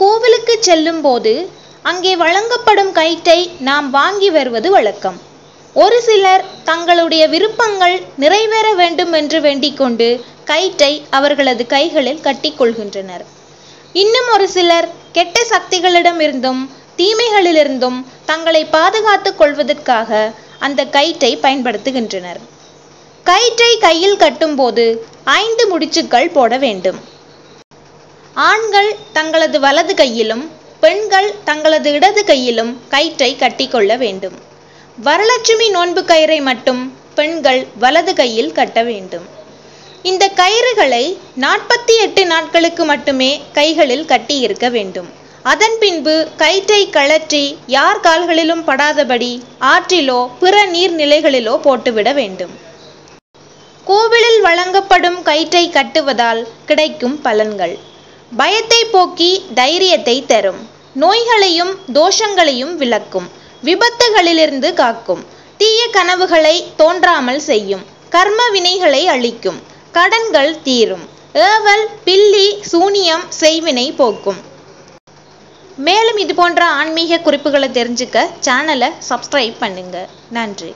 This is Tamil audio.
கோவிலுக்கு செல்லும் போது அங்கே வழங்கப்படும் கயிற்றை நாம் வாங்கி வருவது வழக்கம். ஒரு சிலர் தங்களுடைய விருப்பங்கள் நிறைவேற வேண்டும் என்று வேண்டிக்கொண்டு கயிற்றை அவர்களது கைகளில் கட்டிக்கொள்கின்றனர் இன்னும் ஒரு சிலர் கெட்ட சக்திகளிடமிருந்தும் தீமைகளிலிருந்தும் தங்களை பாதுகாத்துக் கொள்வதற்காக அந்த கயிற்றை பயன்படுத்துகின்றனர். கயிற்றை கையில் கட்டும்போது ஐந்து முடிச்சுக்கள் போட வேண்டும். ஆண்கள் தங்களது வலது கையிலும் பெண்கள் தங்களது இடது கையிலும் கயிற்றை கட்டிக்கொள்ள வேண்டும். வரலட்சுமி நோன்பு கயிறை மட்டும் பெண்கள் வலது கையில் கட்ட வேண்டும். இந்த கயிறுகளை நாற்பத்தி எட்டு நாட்களுக்கு மட்டுமே கைகளில் கட்டி இருக்க வேண்டும். அதன் பின்பு கயிற்றை கழற்றி யார் கால்களிலும் படாதபடி ஆற்றிலோ பிற நீர்நிலைகளிலோ போட்டுவிட வேண்டும். கோவிலில் வழங்கப்படும் கயிற்றை கட்டுவதால் கிடைக்கும் பலன்கள். பயத்தை போக்கி தைரியத்தை தரும். நோய்களையும் தோஷங்களையும் விளக்கும். விபத்துகளிலிருந்து காக்கும். தீய கனவுகளை தோன்றாமல் செய்யும். கர்ம வினைகளை அழிக்கும். கடன்கள் தீரும். ஏவல் பில்லி சூனியம் செய்வினை போக்கும். மேலும் இது போன்ற ஆன்மீக குறிப்புகளை தெரிஞ்சுக்க சேனலை சப்ஸ்கிரைப் பண்ணுங்க. நன்றி.